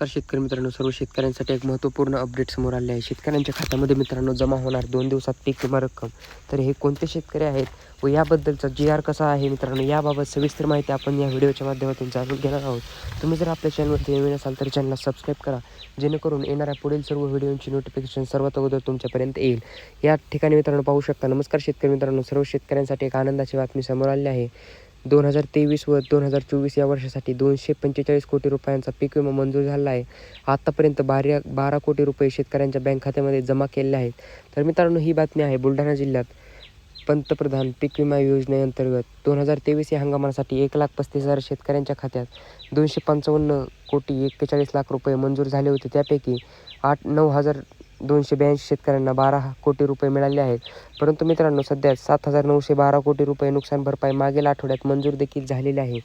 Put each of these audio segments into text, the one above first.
तर शेतकरी मित्रांनो सर्व शेतकऱ्यांसाठी एक महत्त्वपूर्ण अपडेट समोर आले आहे. शेतकऱ्यांच्या खात्यामध्ये मित्रांनो जमा होणार दोन दिवसात पीक विमा रक्कम. तर हे कोणते शेतकरी आहेत व याबद्दलचा जी आर कसा आहे मित्रांनो याबाबत सविस्तर माहिती आपण या व्हिडिओच्या माध्यमातून जाणून घेणार आहोत. तुम्ही जर आपल्या चॅनलवरती नवीन असाल तर चॅनलला सबस्क्राईब करा जेणेकरून येणाऱ्या पुढील सर्व व्हिडिओची नोटिफिकेशन सर्वात अगोदर तुमच्यापर्यंत येईल. या ठिकाणी मित्रांनो पाहू शकता नमस्कार शेतकरी मित्रांनो. सर्व शेतकऱ्यांसाठी एक आनंदाची बातमी समोर आली आहे. दोन हजार तेवीस व दोन हजार चोवीस या वर्षासाठी दोनशे पंचेचाळीस कोटी रुपयांचा पीक विमा मंजूर झाला आहे. आत्तापर्यंत बारा बारा कोटी रुपये शेतकऱ्यांच्या बँक खात्यामध्ये जमा केले आहेत. तर मित्रांनो ही बातमी आहे बुलढाणा जिल्ह्यात. पंतप्रधान पीक विमा योजनेअंतर्गत दोन हजार तेवीस या हंगामासाठी एक लाख पस्तीस हजार शेतकऱ्यांच्या खात्यात दोनशे पंचावन्न कोटी एक्केचाळीस लाख रुपये मंजूर झाले होते. त्यापैकी आठ नऊ हजार दोनशे ब्याऐंशी शेतकऱ्यांना बारा कोटी रुपये मिळाले आहेत. परंतु मित्रांनो सध्या सात हजार नऊशे बारा कोटी रुपये नुकसान भरपाई मागील आठवड्यात मंजूर देखील झालेली आहे.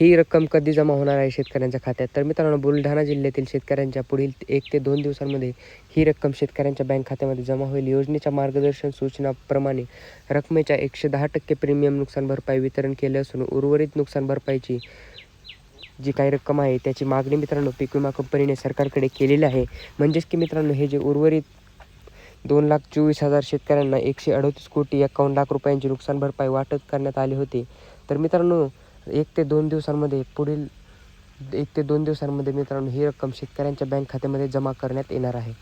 ही रक्कम कधी जमा होणार आहे शेतकऱ्यांच्या खात्यात? तर मित्रांनो बुलढाणा जिल्ह्यातील शेतकऱ्यांच्या पुढील एक ते दोन दिवसांमध्ये ही रक्कम शेतकऱ्यांच्या बँक खात्यामध्ये जमा होईल. योजनेच्या मार्गदर्शन सूचनाप्रमाणे रकमेच्या एकशे दहा टक्के प्रीमियम नुकसान भरपाई वितरण केले असून उर्वरित नुकसान भरपाईची जी काही रक्कम आहे त्याची मागणी मित्रांनो पीक विमा कंपनीने सरकारकडे केलेली आहे. म्हणजेच की मित्रांनो हे जे उर्वरित दोन लाख चोवीस हजार शेतकऱ्यांना एकशे अडतीस कोटी एकावन्न लाख रुपयांची नुकसान भरपाई वाटप करण्यात आली होती. तर मित्रांनो एक ते दोन दिवसांमध्ये पुढील एक ते दोन दिवसांमध्ये मित्रांनो ही रक्कम शेतकऱ्यांच्या बँक खात्यामध्ये जमा करण्यात येणार आहे.